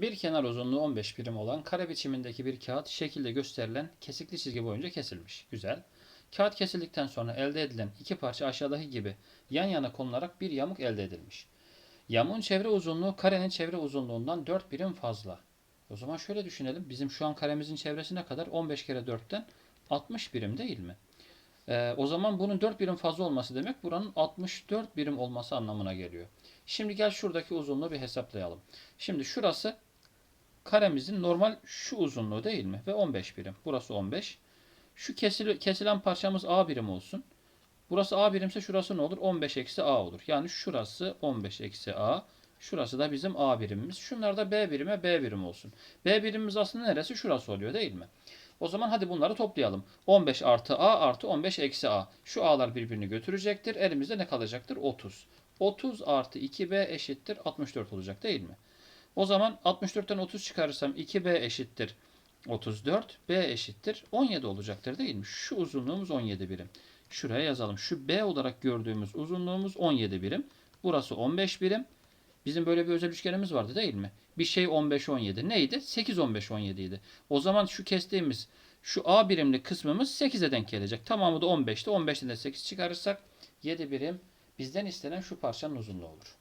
Bir kenar uzunluğu 15 birim olan kare biçimindeki bir kağıt şekilde gösterilen kesikli çizgi boyunca kesilmiş. Güzel. Kağıt kesildikten sonra elde edilen iki parça aşağıdaki gibi yan yana konularak bir yamuk elde edilmiş. Yamuğun çevre uzunluğu karenin çevre uzunluğundan 4 birim fazla. O zaman şöyle düşünelim. Bizim şu an karemizin çevresi ne kadar? 15 kere 4'ten 60 birim değil mi? Ee, o zaman bunun 4 birim fazla olması demek buranın 64 birim olması anlamına geliyor. Şimdi gel şuradaki uzunluğu bir hesaplayalım. Şimdi şurası karemizin normal şu uzunluğu değil mi? Ve 15 birim. Burası 15. Şu kesili, kesilen parçamız A birim olsun. Burası A birimse şurası ne olur? 15 eksi A olur. Yani şurası 15 eksi A. Şurası da bizim A birimimiz. Şunlar da B birime B birim olsun. B birimimiz aslında neresi? Şurası oluyor değil mi? O zaman hadi bunları toplayalım. 15 artı A artı 15 eksi A. Şu A'lar birbirini götürecektir. Elimizde ne kalacaktır? 30. 30 artı 2B eşittir 64 olacak değil mi? O zaman 64'ten 30 çıkarırsam 2B eşittir 34. B eşittir 17 olacaktır değil mi? Şu uzunluğumuz 17 birim. Şuraya yazalım. Şu B olarak gördüğümüz uzunluğumuz 17 birim. Burası 15 birim. Bizim böyle bir özel üçgenimiz vardı değil mi? Bir şey 15 17 neydi? 8 15 17 idi. O zaman şu kestiğimiz şu A birimli kısmımız 8'e denk gelecek. Tamamı da 15'ti. 15'ten de 8 çıkarırsak 7 birim bizden istenen şu parçanın uzunluğu olur.